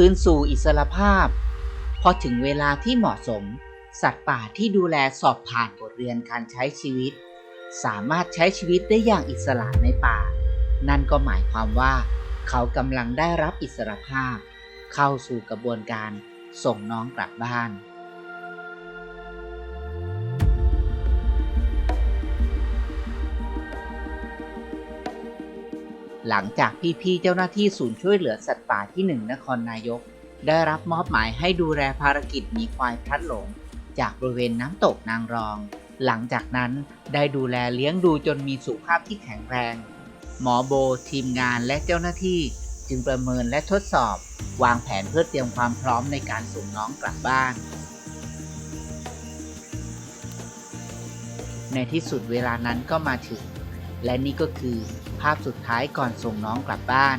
คืนสู่อิสรภาพ พอถึงเวลาที่เหมาะสม สัตว์ป่าที่ดูแลสอบผ่านบทเรียนการใช้ชีวิต สามารถใช้ชีวิตได้อย่างอิสระในป่า นั่นก็หมายความว่า เขากำลังได้รับอิสรภาพ เข้าสู่กระบวนการส่งน้องกลับบ้าน หลังจากพี่ๆเจ้าหน้าที่ศูนย์ช่วยเหลือสัตว์ป่าที่หนึ่งนครนายก ได้รับมอบหมายให้ดูแลภารกิจหมีควายพลัดหลง จากบริเวณน้ำตกนางรอง หลังจากนั้นได้ดูแลเลี้ยงดูจนมีสุขภาพที่แข็งแรง หมอโบ ทีมงานและเจ้าหน้าที่ จึงประเมินและทดสอบ วางแผนเพื่อเตรียมความพร้อมในการส่งน้องกลับบ้านในที่สุดเวลานั้นก็มาถึง และนี่ก็คือภาพสุดท้ายก่อนส่งน้องกลับบ้าน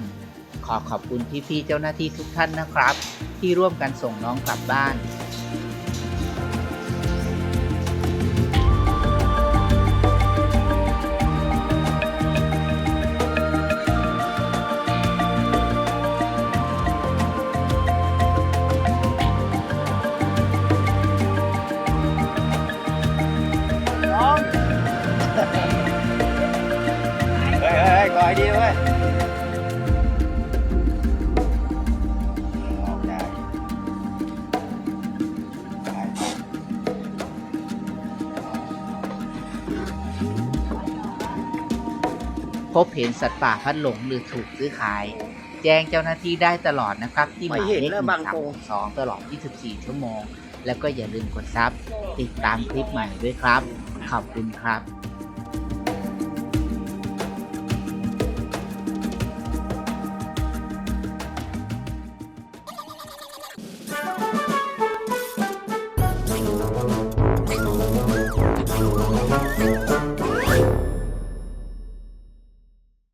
ขอขอบคุณพี่ๆเจ้าหน้าที่ทุกท่านนะครับ ที่ร่วมกันส่งน้องกลับบ้าน ก่อยดีเว้ยออกได้ได้พบเห็นสัตว์ป่าพัดหลงหรือถูกซื้อขาย แจ้งเจ้าหน้าที่ได้ตลอดนะครับ ที่หมายเลขหนึ่งสามสองตลอด 24 ชั่วโมง แล้วก็อย่าลืมกดซับติดตามคลิปใหม่ด้วยครับ ขอบคุณครับ Música